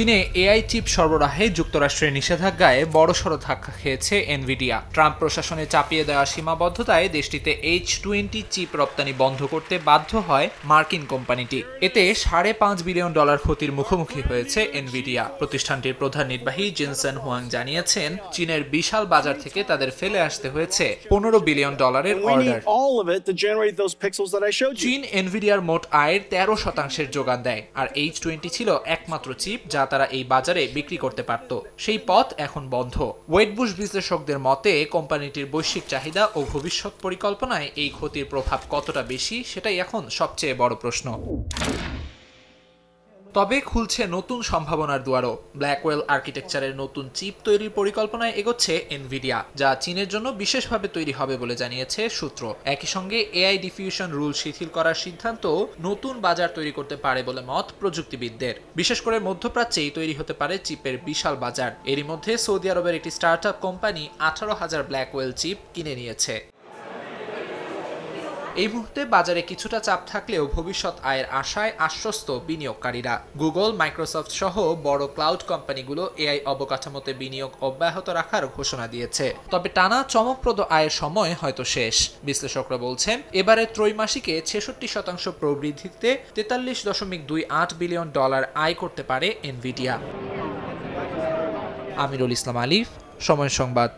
চীনে AI chip সরবরাহে যুক্তরাষ্ট্রের নিষেধাজ্ঞায় বড়সড় ধাক্কা খেয়েছে এনভিডিয়া। ট্রাম্প প্রশাসনে চাপিয়ে দেওয়া সীমাবদ্ধতায় দেশটিতে এইচ টোয়েন্টি চিপ রপ্তানি বন্ধ করতে বাধ্য হয় মার্কিন কোম্পানিটি। এতে সাড়ে পাঁচ বিলিয়ন ডলার ক্ষতির মুখোমুখি হয়েছে এনভিডিয়া। প্রতিষ্ঠানটির প্রধান নির্বাহী জিনসেন হুয়াং জানিয়েছেন চীনের বিশাল বাজার থেকে তাদের ফেলে আসতে হয়েছে পনেরো বিলিয়ন ডলারের অর্ডার. চীন এনভিডিয়ার মোট আয়ের তেরো শতাংশের যোগান দেয় আর এইচ টোয়েন্টি ছিল একমাত্র চিপ যা তারা এই বাজারে বিক্রি করতে পারত। সেই পথ এখন বন্ধ। ওয়েটবুশ বিশ্লেষকদের মতে, কোম্পানিটির বৈশ্বিক চাহিদা ও ভবিষ্যৎ পরিকল্পনায় এই ক্ষতির প্রভাব কতটা বেশি, সেটাই এখন সবচেয়ে বড় প্রশ্ন। তবে খুলছে নতুন সম্ভাবনার দুয়ারও। ব্ল্যাকওয়েল আর্কিটেকচারের নতুন চিপ তৈরির পরিকল্পনায় এগোচ্ছে এনভিডিয়া যা চীনের জন্য বিশেষভাবে তৈরি হবে বলে জানিয়েছে সূত্র। একই সঙ্গে এআই ডিফিউশন রুল শিথিল করার সিদ্ধান্ত নতুন বাজার তৈরি করতে পারে বলে মত প্রযুক্তিবিদদের। বিশেষ করে মধ্যপ্রাচ্যেই তৈরি হতে পারে চিপের বিশাল বাজার। এরই মধ্যে সৌদি আরবের একটি স্টার্টআপ কোম্পানি আঠারো হাজার ব্ল্যাকওয়েল চিপ কিনে নিয়েছে। এই মুহূর্তে বাজারে কিছুটা চাপ থাকলেও ভবিষ্যৎ আয়ের আশায় আশ্বস্ত বিনিয়োগকারীরা। গুগল, মাইক্রোসফট সহ বড় ক্লাউড কোম্পানিগুলো এআই অবকাঠামোতে বিনিয়োগ অব্যাহত রাখার ঘোষণা দিয়েছে। তবে টানা চমকপ্রদ আয়ের সময় হয়তো শেষ। বিশ্লেষকরা বলছেন এবারে ত্রৈমাসিকে ছেষট্টি শতাংশ প্রবৃদ্ধিতে তেতাল্লিশ দশমিক দুই আট বিলিয়ন ডলার আয় করতে পারে এনভিডিয়া। আমিরুল ইসলাম আলিফ, সময় সংবাদ।